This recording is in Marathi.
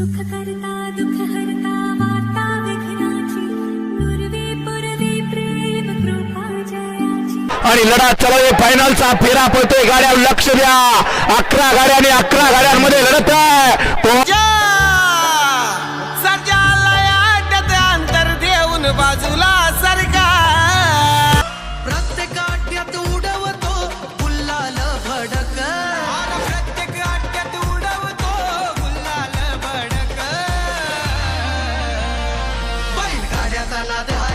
सुख करता हरता विघ्नाची पूर्वी पूर्वी प्रेम कृपा जयाची. आणि लढा चला फायनलचा फेरा पडतोय. गाड्या लक्ष द्या. अकरा गाड्या आणि अकरा गाड्या la de